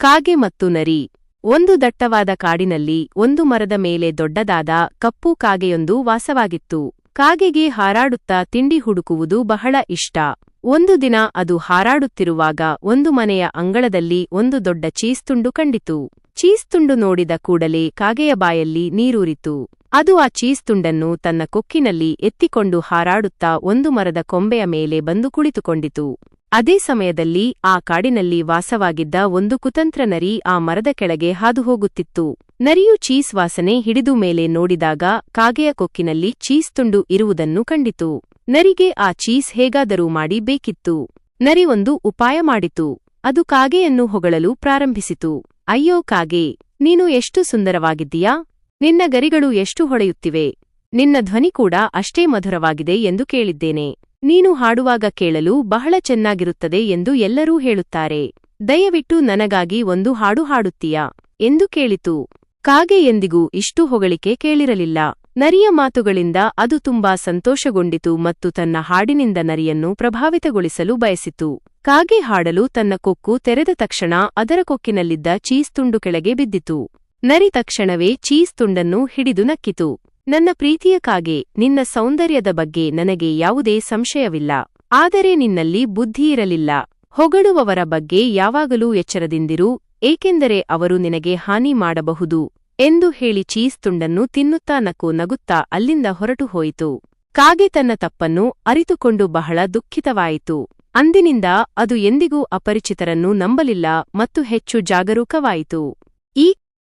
ಕಾಗೆ ಮತ್ತು ನರಿ. ಒಂದು ದಟ್ಟವಾದ ಕಾಡಿನಲ್ಲಿ ಒಂದು ಮರದ ಮೇಲೆ ದೊಡ್ಡದಾದ ಕಪ್ಪು ಕಾಗೆಯೊಂದು ವಾಸವಾಗಿತ್ತು. ಕಾಗೆಗೆ ಹಾರಾಡುತ್ತಾ ತಿಂಡಿ ಹುಡುಕುವುದು ಬಹಳ ಇಷ್ಟ. ಒಂದು ದಿನ ಅದು ಹಾರಾಡುತ್ತಿರುವಾಗ ಒಂದು ಮನೆಯ ಅಂಗಳದಲ್ಲಿ ಒಂದು ದೊಡ್ಡ ಚೀಸ್ ತುಂಡು ಕಂಡಿತು. ಚೀಸ್ ತುಂಡು ನೋಡಿದ ಕೂಡಲೇ ಕಾಗೆಯ ಬಾಯಲ್ಲಿ ನೀರೂರಿತು. ಅದು ಆ ಚೀಸ್ ತುಂಡನ್ನು ತನ್ನ ಕೊಕ್ಕಿನಲ್ಲಿ ಎತ್ತಿಕೊಂಡು ಹಾರಾಡುತ್ತಾ ಒಂದು ಮರದ ಕೊಂಬೆಯ ಮೇಲೆ ಬಂದು ಕುಳಿತುಕೊಂಡಿತು. ಅದೇ ಸಮಯದಲ್ಲಿ ಆ ಕಾಡಿನಲ್ಲಿ ವಾಸವಾಗಿದ್ದ ಒಂದು ಕುತಂತ್ರ ನರಿ ಆ ಮರದ ಕೆಳಗೆ ಹಾದುಹೋಗುತ್ತಿತ್ತು. ನರಿಯು ಚೀಸ್ ವಾಸನೆ ಹಿಡಿದು ಮೇಲೆ ನೋಡಿದಾಗ ಕಾಗೆಯ ಕೊಕ್ಕಿನಲ್ಲಿ ಚೀಸ್ ತುಂಡು ಇರುವುದನ್ನು ಕಂಡಿತು. ನರಿಗೆ ಆ ಚೀಸ್ ಹೇಗಾದರೂ ಮಾಡಿ ಬೇಕಿತ್ತು. ನರಿ ಒಂದು ಉಪಾಯ ಮಾಡಿತು. ಅದು ಕಾಗೆಯನ್ನು ಹೊಗಳಲು ಪ್ರಾರಂಭಿಸಿತು. ಅಯ್ಯೋ ಕಾಗೆ, ನೀನು ಎಷ್ಟು ಸುಂದರವಾಗಿದ್ದೀಯಾ? ನಿನ್ನ ಗರಿಗಳು ಎಷ್ಟು ಹೊಳೆಯುತ್ತಿವೆ? ನಿನ್ನ ಧ್ವನಿ ಕೂಡ ಅಷ್ಟೇ ಮಧುರವಾಗಿದೆ ಎಂದು ಕೇಳಿದ್ದೇನೆ. ನೀನು ಹಾಡುವಾಗ ಕೇಳಲು ಬಹಳ ಚೆನ್ನಾಗಿರುತ್ತದೆ ಎಂದು ಎಲ್ಲರೂ ಹೇಳುತ್ತಾರೆ. ದಯವಿಟ್ಟು ನನಗಾಗಿ ಒಂದು ಹಾಡು ಹಾಡುತ್ತೀಯ? ಎಂದು ಕೇಳಿತು. ಕಾಗೆ ಎಂದಿಗೂ ಇಷ್ಟು ಹೊಗಳಿಕೆ ಕೇಳಿರಲಿಲ್ಲ. ನರಿಯ ಮಾತುಗಳಿಂದ ಅದು ತುಂಬಾ ಸಂತೋಷಗೊಂಡಿತು ಮತ್ತು ತನ್ನ ಹಾಡಿನಿಂದ ನರಿಯನ್ನು ಪ್ರಭಾವಿತಗೊಳಿಸಲು ಬಯಸಿತು. ಕಾಗೆ ಹಾಡಲು ತನ್ನ ಕೊಕ್ಕು ತೆರೆದ ತಕ್ಷಣ ಅದರ ಕೊಕ್ಕಿನಲ್ಲಿದ್ದ ಚೀಸ್ ತುಂಡು ಕೆಳಗೆ ಬಿದ್ದಿತು. ನರಿ ತಕ್ಷಣವೇ ಚೀಸ್ ತುಂಡನ್ನು ಹಿಡಿದು ನಕ್ಕಿತು. ನನ್ನ ಪ್ರೀತಿಯ ಕಾಗೆ, ನಿನ್ನ ಸೌಂದರ್ಯದ ಬಗ್ಗೆ ನನಗೆ ಯಾವುದೇ ಸಂಶಯವಿಲ್ಲ. ಆದರೆ ನಿನ್ನಲ್ಲಿ ಬುದ್ಧಿಯಿರಲಿಲ್ಲ ಹೊಗಳುವವರ ಬಗ್ಗೆ ಯಾವಾಗಲೂ ಎಚ್ಚರದಿಂದಿರು, ಏಕೆಂದರೆ ಅವರು ನಿನಗೆ ಹಾನಿ ಮಾಡಬಹುದು ಎಂದು ಹೇಳಿ ಚೀಸ್ ತುಂಡನ್ನು ತಿನ್ನುತ್ತಾ ನಕ್ಕು ನಗುತ್ತಾ ಅಲ್ಲಿಂದ ಹೊರಟು ಹೋಯಿತು. ಕಾಗೆ ತನ್ನ ತಪ್ಪನ್ನು ಅರಿತುಕೊಂಡು ಬಹಳ ದುಃಖಿತವಾಯಿತು. ಅಂದಿನಿಂದ ಅದು ಎಂದಿಗೂ ಅಪರಿಚಿತರನ್ನು ನಂಬಲಿಲ್ಲ ಮತ್ತು ಹೆಚ್ಚು ಜಾಗರೂಕವಾಯಿತು. ಈ